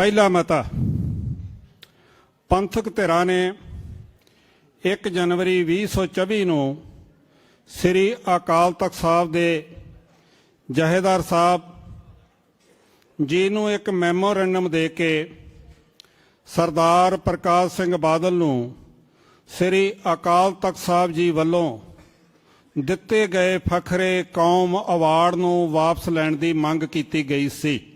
ਪਹਿਲਾ ਮਤਾ, ਪੰਥਕ ਧਿਰਾਂ ਨੇ 1 ਜਨਵਰੀ 2024 ਨੂੰ ਸ੍ਰੀ ਅਕਾਲ ਤਖਤ ਸਾਹਿਬ ਦੇ ਜਹੇਦਾਰ ਸਾਹਿਬ ਜੀ ਨੂੰ ਇੱਕ ਮੈਮੋਰੈਂਡਮ ਦੇ ਕੇ ਸਰਦਾਰ ਪ੍ਰਕਾਸ਼ ਸਿੰਘ ਬਾਦਲ ਨੂੰ ਸ੍ਰੀ ਅਕਾਲ ਤਖਤ ਸਾਹਿਬ ਜੀ ਵੱਲੋਂ ਦਿੱਤੇ ਗਏ ਫਖਰੇ ਕੌਮ ਅਵਾਰਡ ਨੂੰ ਵਾਪਸ ਲੈਣ ਦੀ ਮੰਗ ਕੀਤੀ ਗਈ ਸੀ।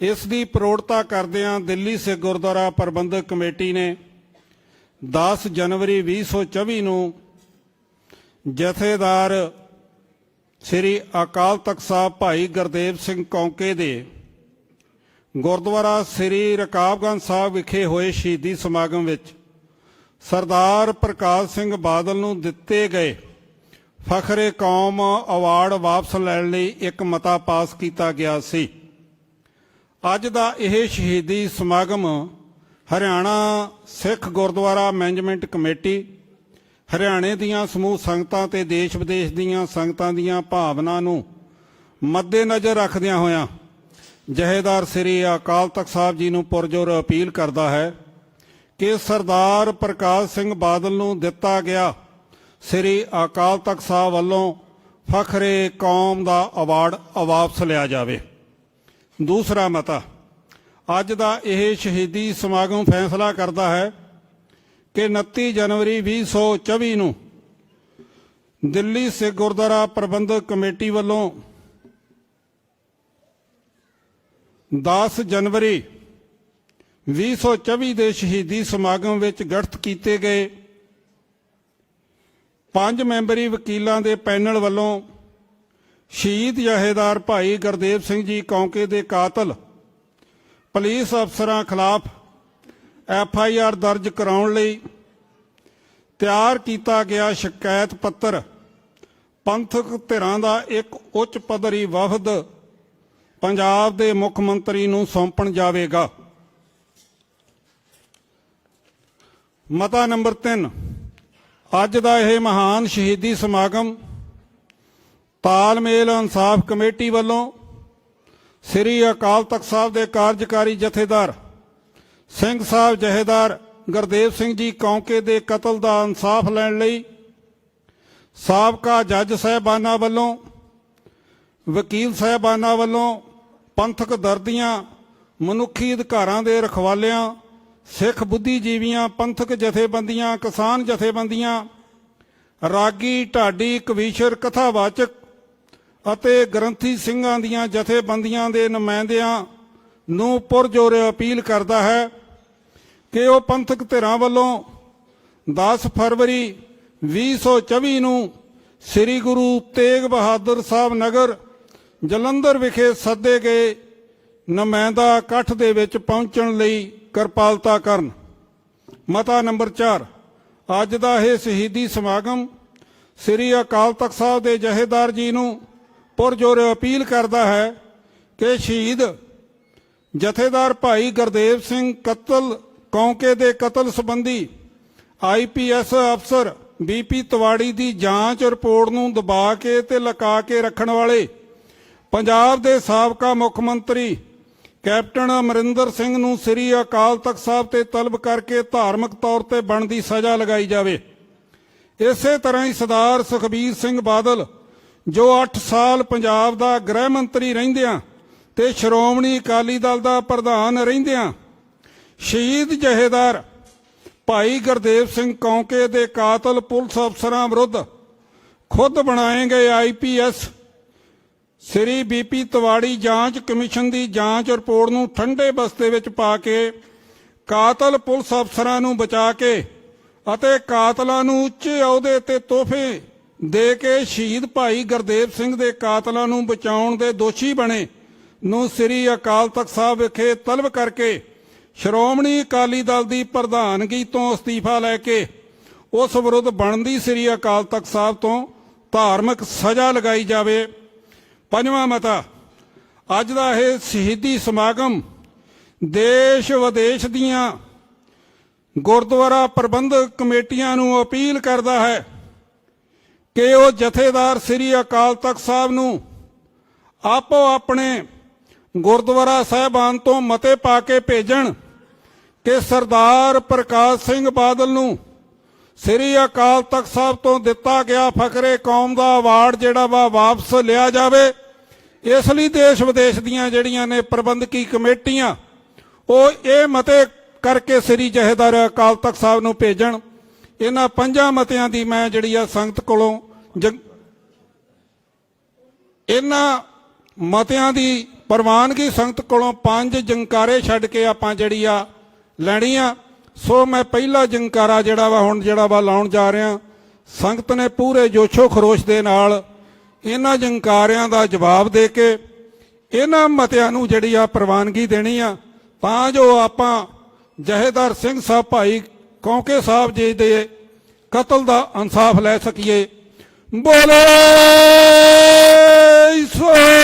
ਇਸ ਦੀ ਪ੍ਰੋੜਤਾ ਕਰਦਿਆਂ ਦਿੱਲੀ ਸਿੱਖ ਗੁਰਦੁਆਰਾ ਪ੍ਰਬੰਧਕ ਕਮੇਟੀ ਨੇ 10 ਜਨਵਰੀ 2024 ਨੂੰ ਜਥੇਦਾਰ ਸ੍ਰੀ ਅਕਾਲ ਤਖਤ ਸਾਹਿਬ ਭਾਈ ਗੁਰਦੇਵ ਸਿੰਘ ਕੌਂਕੇ ਦੇ ਗੁਰਦੁਆਰਾ ਸ੍ਰੀ ਰਕਾਬਗੰਜ ਸਾਹਿਬ ਵਿਖੇ ਹੋਏ ਸ਼ਹੀਦੀ ਸਮਾਗਮ ਵਿੱਚ ਸਰਦਾਰ ਪ੍ਰਕਾਸ਼ ਸਿੰਘ ਬਾਦਲ ਨੂੰ ਦਿੱਤੇ ਗਏ ਫਖਰੇ ਕੌਮ ਅਵਾਰਡ ਵਾਪਸ ਲੈਣ ਲਈ ਇੱਕ ਮਤਾ ਪਾਸ ਕੀਤਾ ਗਿਆ ਸੀ। ਅੱਜ ਦਾ ਇਹ ਸ਼ਹੀਦੀ ਸਮਾਗਮ ਹਰਿਆਣਾ ਸਿੱਖ ਗੁਰਦੁਆਰਾ ਮੈਨੇਜਮੈਂਟ ਕਮੇਟੀ, ਹਰਿਆਣੇ ਦੀਆਂ ਸਮੂਹ ਸੰਗਤਾਂ ਤੇ ਦੇਸ਼ ਵਿਦੇਸ਼ ਦੀਆਂ ਸੰਗਤਾਂ ਦੀਆਂ ਭਾਵਨਾ ਨੂੰ ਮੱਦੇਨਜ਼ਰ ਰੱਖਦਿਆਂ ਹੋਇਆਂ ਜਹੇਦਾਰ ਸ੍ਰੀ ਅਕਾਲ ਤਖਤ ਸਾਹਿਬ ਜੀ ਨੂੰ ਪੁਰਜੋਰ ਅਪੀਲ ਕਰਦਾ ਹੈ ਕਿ ਸਰਦਾਰ ਪ੍ਰਕਾਸ਼ ਸਿੰਘ ਬਾਦਲ ਨੂੰ ਦਿੱਤਾ ਗਿਆ ਸ੍ਰੀ ਅਕਾਲ ਤਖਤ ਸਾਹਿਬ ਵੱਲੋਂ ਫਖਰੇ ਕੌਮ ਦਾ ਅਵਾਰਡ ਵਾਪਸ ਲਿਆ ਜਾਵੇ। ਦੂਸਰਾ ਮਤਾ, ਅੱਜ ਦਾ ਇਹ ਸ਼ਹੀਦੀ ਸਮਾਗਮ ਫੈਸਲਾ ਕਰਦਾ ਹੈ ਕਿ 29 ਜਨਵਰੀ 2024 ਨੂੰ ਦਿੱਲੀ ਸਿੱਖ ਗੁਰਦੁਆਰਾ ਪ੍ਰਬੰਧਕ ਕਮੇਟੀ ਵੱਲੋਂ 10 ਜਨਵਰੀ 2024 ਦੇ ਸ਼ਹੀਦੀ ਸਮਾਗਮ ਵਿੱਚ ਗਠਿਤ ਕੀਤੇ ਗਏ ਪੰਜ ਮੈਂਬਰੀ ਵਕੀਲਾਂ ਦੇ ਪੈਨਲ ਵੱਲੋਂ ਸ਼ਹੀਦ ਜਹੇਦਾਰ ਭਾਈ ਗੁਰਦੇਵ ਸਿੰਘ ਜੀ ਕੌਂਕੇ ਦੇ ਕਾਤਲ। ਪੁਲਿਸ ਅਫਸਰਾਂ ਖਿਲਾਫ ਐਫ ਆਈ ਆਰ ਦਰਜ ਕਰਾਉਣ ਲਈ ਤਿਆਰ ਕੀਤਾ ਗਿਆ ਸ਼ਿਕਾਇਤ ਪੱਤਰ। ਪੰਥਕ ਧਿਰਾਂ ਦਾ ਇੱਕ ਉੱਚ ਪੱਧਰੀ ਵਫਦ ਪੰਜਾਬ ਦੇ ਮੁੱਖ ਮੰਤਰੀ ਨੂੰ ਸੌਂਪਣ ਜਾਵੇਗਾ। ਮਤਾ ਨੰਬਰ 3 ਅੱਜ ਦਾ ਇਹ ਮਹਾਨ ਸ਼ਹੀਦੀ ਸਮਾਗਮ ਤਾਲਮੇਲ ਇਨਸਾਫ ਕਮੇਟੀ ਵੱਲੋਂ ਸ੍ਰੀ ਅਕਾਲ ਤਖਤ ਸਾਹਿਬ ਦੇ ਕਾਰਜਕਾਰੀ ਜਥੇਦਾਰ ਸਿੰਘ ਸਾਹਿਬ ਜਹੇਦਾਰ ਗੁਰਦੇਵ ਸਿੰਘ ਜੀ ਕੌਂਕੇ ਦੇ ਕਤਲ ਦਾ ਇਨਸਾਫ ਲੈਣ ਲਈ ਸਾਬਕਾ ਜੱਜ ਸਾਹਿਬਾਨਾਂ ਵੱਲੋਂ, ਵਕੀਲ ਸਾਹਿਬਾਨਾਂ ਵੱਲੋਂ ਪੰਥਕ ਦਰਦੀਆਂ, ਮਨੁੱਖੀ ਅਧਿਕਾਰਾਂ ਦੇ ਰਖਵਾਲਿਆਂ, ਸਿੱਖ ਬੁੱਧੀਜੀਵੀਆਂ, ਪੰਥਕ ਜਥੇਬੰਦੀਆਂ, ਕਿਸਾਨ ਜਥੇਬੰਦੀਆਂ, ਰਾਗੀ, ਢਾਡੀ, ਕਵੀਸ਼ਰ, ਕਥਾਵਾਚਕ ਅਤੇ ਗ੍ਰੰਥੀ ਸਿੰਘਾਂ ਦੀਆਂ ਜਥੇਬੰਦੀਆਂ ਦੇ ਨੁਮਾਇੰਦਿਆਂ ਨੂੰ ਪੁਰਜੋਰ ਅਪੀਲ ਕਰਦਾ ਹੈ ਕਿ ਉਹ ਪੰਥਕ ਧਿਰਾਂ ਵੱਲੋਂ 10 ਫਰਵਰੀ 2024 ਨੂੰ ਸ੍ਰੀ ਗੁਰੂ ਤੇਗ ਬਹਾਦਰ ਸਾਹਿਬ ਨਗਰ ਜਲੰਧਰ ਵਿਖੇ ਸੱਦੇ ਗਏ ਨੁਮਾਇੰਦਾ ਇਕੱਠ ਦੇ ਵਿੱਚ ਪਹੁੰਚਣ ਲਈ ਕਿਰਪਾਲਤਾ ਕਰਨ। ਮਤਾ ਨੰਬਰ 4 ਅੱਜ ਦਾ ਇਹ ਸ਼ਹੀਦੀ ਸਮਾਗਮ ਸ੍ਰੀ ਅਕਾਲ ਤਖਤ ਸਾਹਿਬ ਦੇ ਜਹੇਦਾਰ ਜੀ ਨੂੰ ਪੁਰਜੋਰ ਅਪੀਲ ਕਰਦਾ ਹੈ ਕਿ ਸ਼ਹੀਦ ਜਥੇਦਾਰ ਭਾਈ ਗੁਰਦੇਵ ਸਿੰਘ ਕਤਲ ਕੌਂਕੇ ਦੇ ਕਤਲ ਸੰਬੰਧੀ ਆਈਪੀਐਸ ਅਫਸਰ ਬੀਪੀ ਤਵਾੜੀ ਦੀ ਜਾਂਚ ਰਿਪੋਰਟ ਨੂੰ ਦਬਾ ਕੇ ਤੇ ਲਕਾ ਕੇ ਰੱਖਣ ਵਾਲੇ ਪੰਜਾਬ ਦੇ ਸਾਬਕਾ ਮੁੱਖ ਮੰਤਰੀ ਕੈਪਟਨ ਅਮਰਿੰਦਰ ਸਿੰਘ ਨੂੰ ਸ੍ਰੀ ਅਕਾਲ ਤਖਤ ਸਾਹਿਬ ਤੇ ਤਲਬ ਕਰਕੇ ਧਾਰਮਿਕ ਤੌਰ ਤੇ ਬਣਦੀ ਸਜ਼ਾ ਲਗਾਈ ਜਾਵੇ। ਇਸੇ ਤਰ੍ਹਾਂ ਹੀ ਸਰਦਾਰ ਸੁਖਬੀਰ ਸਿੰਘ ਬਾਦਲ ਜੋ 8 ਸਾਲ ਪੰਜਾਬ ਦਾ ਗ੍ਰਹਿ ਮੰਤਰੀ ਰਹਿੰਦਿਆਂ ਤੇ ਸ਼੍ਰੋਮਣੀ ਅਕਾਲੀ ਦਲ ਦਾ ਪ੍ਰਧਾਨ ਰਹਿੰਦਿਆਂ, ਸ਼ਹੀਦ ਜਹੇਦਾਰ ਭਾਈ ਗੁਰਦੇਵ ਸਿੰਘ ਕੌਂਕੇ ਦੇ ਕਾਤਲ ਪੁਲਿਸ ਅਫਸਰਾਂ ਵਿਰੁੱਧ ਖੁਦ ਬਣਾਏ ਗਏ ਆਈਪੀਐਸ ਸ੍ਰੀ ਬੀਪੀ ਤਵਾੜੀ ਜਾਂਚ ਕਮਿਸ਼ਨ ਦੀ ਜਾਂਚ ਰਿਪੋਰਟ ਨੂੰ ਠੰਡੇ ਬਸਤੇ ਵਿੱਚ ਪਾ ਕੇ ਕਾਤਲ ਪੁਲਿਸ ਅਫਸਰਾਂ ਨੂੰ ਬਚਾ ਕੇ ਅਤੇ ਕਾਤਲਾਂ ਨੂੰ ਉੱਚੇ ਅਹੁਦੇ ਤੇ ਤੋਹਫੇ ਦੇ ਕੇ ਸ਼ਹੀਦ ਭਾਈ ਗੁਰਦੇਵ ਸਿੰਘ ਦੇ ਕਾਤਲਾਂ ਨੂੰ ਬਚਾਉਣ ਦੇ ਦੋਸ਼ੀ ਬਣੇ ਨੂੰ ਸ੍ਰੀ ਅਕਾਲ ਤਖਤ ਸਾਹਿਬ ਵਿਖੇ ਤਲਬ ਕਰਕੇ ਸ਼੍ਰੋਮਣੀ ਅਕਾਲੀ ਦਲ ਦੀ ਪ੍ਰਧਾਨਗੀ ਤੋਂ ਅਸਤੀਫਾ ਲੈ ਕੇ ਉਸ ਵਿਰੁੱਧ ਬਣਦੀ ਸ੍ਰੀ ਅਕਾਲ ਤਖਤ ਸਾਹਿਬ ਤੋਂ ਧਾਰਮਿਕ ਸਜ਼ਾ ਲਗਾਈ ਜਾਵੇ। ਪੰਜਵਾਂ ਮਤਾ, ਅੱਜ ਦਾ ਇਹ ਸ਼ਹੀਦੀ ਸਮਾਗਮ ਦੇਸ਼ ਵਿਦੇਸ਼ ਦੀਆਂ ਗੁਰਦੁਆਰਾ ਪ੍ਰਬੰਧਕ ਕਮੇਟੀਆਂ ਨੂੰ ਅਪੀਲ ਕਰਦਾ ਹੈ ਕਿ ਉਹ ਜਥੇਦਾਰ ਸ੍ਰੀ ਅਕਾਲ ਤਖਤ ਸਾਹਿਬ ਨੂੰ ਆਪੋ ਆਪਣੇ ਗੁਰਦੁਆਰਾ ਸਾਹਿਬਾਨ ਤੋਂ ਮਤੇ ਪਾ ਕੇ ਭੇਜਣ ਕਿ ਸਰਦਾਰ ਪ੍ਰਕਾਸ਼ ਸਿੰਘ ਬਾਦਲ ਨੂੰ ਸ੍ਰੀ ਅਕਾਲ ਤਖਤ ਸਾਹਿਬ ਤੋਂ ਦਿੱਤਾ ਗਿਆ ਫਕਰੇ ਕੌਮ ਦਾ ਅਵਾਰਡ ਜਿਹੜਾ ਵਾ ਵਾਪਸ ਲਿਆ ਜਾਵੇ। ਇਸ ਲਈ ਦੇਸ਼ ਵਿਦੇਸ਼ ਦੀਆਂ ਜਿਹੜੀਆਂ ਨੇ ਪ੍ਰਬੰਧਕੀ ਕਮੇਟੀਆਂ, ਉਹ ਇਹ ਮਤੇ ਕਰਕੇ ਸ੍ਰੀ ਜਹੇਦਾਰ ਅਕਾਲ ਤਖਤ ਸਾਹਿਬ ਨੂੰ ਭੇਜਣ। ਇਹਨਾਂ ਪੰਜਾਂ ਮਤਿਆਂ ਦੀ ਮੈਂ ਜਿਹੜੀ ਆ ਸੰਗਤ ਕੋਲੋਂ ਜੰ- ਇਹਨਾਂ ਮਤਿਆਂ ਦੀ ਪ੍ਰਵਾਨਗੀ ਸੰਗਤ ਕੋਲੋਂ ਪੰਜ ਜੰਕਾਰੇ ਛੱਡ ਕੇ ਆਪਾਂ ਜਿਹੜੀ ਆ ਲੈਣੀ ਆ ਸੋ ਮੈਂ ਪਹਿਲਾ ਜੰਕਾਰਾ ਜਿਹੜਾ ਵਾ ਹੁਣ ਜਿਹੜਾ ਵਾ ਲਾਉਣ ਜਾ ਰਿਹਾ। ਸੰਗਤ ਨੇ ਪੂਰੇ ਜੋਸ਼ੋ ਖਰੋਸ਼ ਦੇ ਨਾਲ ਇਹਨਾਂ ਜੰਕਾਰਿਆਂ ਦਾ ਜਵਾਬ ਦੇ ਕੇ ਇਹਨਾਂ ਮਤਿਆਂ ਨੂੰ ਜਿਹੜੀ ਆ ਪ੍ਰਵਾਨਗੀ ਦੇਣੀ ਆ। ਤਾਂ ਜੋ ਆਪਾਂ ਜਹੇਦਾਰ ਸਿੰਘ ਸਾਹਿਬ ਭਾਈ ਕੌਂਕੇ ਸਾਹਿਬ ਜੀ ਦੇ ਕਤਲ ਦਾ ਇਨਸਾਫ ਲੈ ਸਕੀਏ। ਬੋਲੇ ਸੋਨਹਾਲ